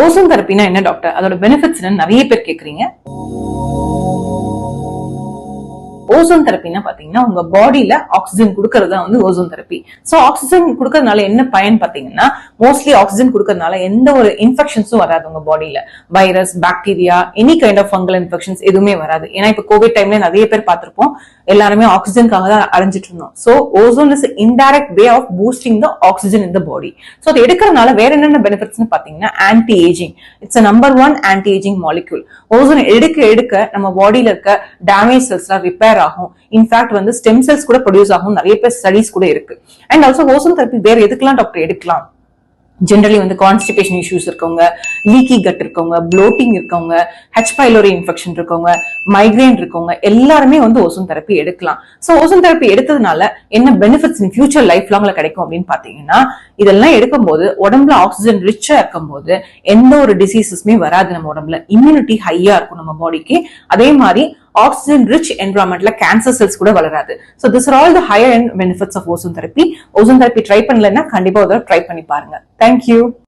Ozone தெரப்பினா என்ன doctor அதோட benefits நிறைய பேர் கேக்குறீங்க. ஓசோன் தெரப்பினா பாத்தீங்கன்னா உங்க பாடியில ஆக்சிஜன் கொடுக்கறது வந்து ஓசோன் தெரப்பி சோ ஆக்சிஜன் கொடுக்கறதுனால என்ன பயன் பாத்தீங்கன்னா மோஸ்ட்லி ஆக்சிஜன் கொடுக்கறதுனால எந்த ஒரு இன்ஃபெக்ஷன்ஸும் வராது உங்க பாடியில virus bacteria any kind of fungal infections எதுவுமே வராது. ஏன்னா இப்ப கோவிட் டைம்ல நிறைய பேர் பார்த்திருப்போம் எல்லாருமே ஆக்சிஜனுக்காக தான் அடைஞ்சிட்டு இருந்தோம். So ozone is indirect way of boosting the oxygen in the body so அது எடுக்கிறதுனால வேற என்னென்ன பெனிஃபிட்ஸ்னு பாத்தீங்கன்னா anti ageing it's number one anti ageing molecule ozone எடுக்க எடுக்க நம்ம பாடியில இருக்க டேமேஜ் செல்ஸ்லாம் ரிப்பேர் ஆகும். இன்ஃபேக்ட் வந்து ஸ்டெம் செல்ஸ் கூட ப்ரொடியூஸ் ஆகும். நிறைய பேர் ஸ்டடிஸ் கூட இருக்கு. அண்ட் ஆல்சோ ஓசோன் தெரப்பி வேற எதுக்கெல்லாம் டாக்டர் எடுக்கலாம்? ஜென்ரலி வந்து கான்ஸ்டிபேஷன் இஷ்யூஸ் இருக்கவங்க லீக்கி கட் இருக்கவங்க ப்ளோட்டிங் இருக்கவங்க ஹெச் பைலோரி இன்ஃபெக்ஷன் இருக்கவங்க மைக்ரைன் இருக்கவங்க எல்லாருமே வந்து ஓசோன் தெரப்பி எடுக்கலாம். ஸோ ஓசோன் தெரப்பி எடுத்ததுனால என்ன பெனிஃபிட்ஸ் இன் ஃபியூச்சர் லைஃப் லாங்ல கிடைக்கும் அப்படின்னு பாத்தீங்கன்னா இதெல்லாம் எடுக்கும்போது உடம்புல ஆக்சிஜன் ரிச்சா இருக்கும்போது எந்த ஒரு டிசீசஸுமே வராது நம்ம உடம்புல. இம்யூனிட்டி ஹையா இருக்கும் நம்ம பாடிக்கு அதே மாதிரி ஆக்சிஜன் ரிச் என்வரான்மெண்ட்ல கேன்சர் செல்ஸ் கூட வளராது. So this are all the higher and benefits of ozone therapy ozone therapy try பண்ணலன்னா கண்டிப்பா ஒரு ட்ரை பண்ணி பாருங்க. தேங்க்யூ